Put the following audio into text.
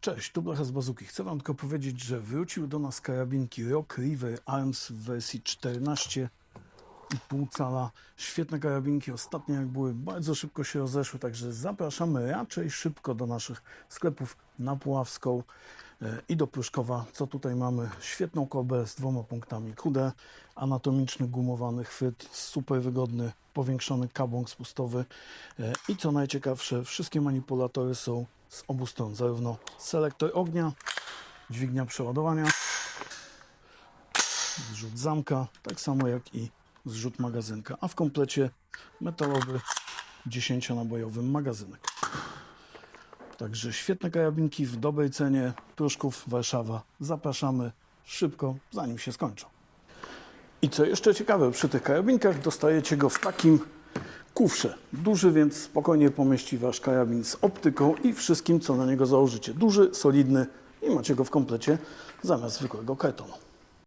Cześć, tu Blacha z Bazuki. Chcę Wam tylko powiedzieć, że wróciły do nas karabinki Rock River Arms w wersji 14,5 cala. Świetne karabinki, ostatnie jak były, bardzo szybko się rozeszły, także zapraszamy raczej szybko do naszych sklepów na Puławską e, i do Pruszkowa. Co tutaj mamy? Świetną kobę z dwoma punktami QD, anatomiczny gumowany chwyt, super wygodny, powiększony kabong spustowy e, i co najciekawsze, wszystkie manipulatory są z obu stron, zarówno selektor ognia, dźwignia przeładowania, zrzut zamka, tak samo jak i zrzut magazynka, a w komplecie metalowy 10-nabojowy magazynek. Także świetne karabinki w dobrej cenie. Pruszków, Warszawa. Zapraszamy szybko, zanim się skończą. I co jeszcze ciekawe, przy tych karabinkach dostajecie go w takim kufrze. Duży, więc spokojnie pomieści Wasz karabin z optyką i wszystkim, co na niego założycie. Duży, solidny i macie go w komplecie zamiast zwykłego kartonu.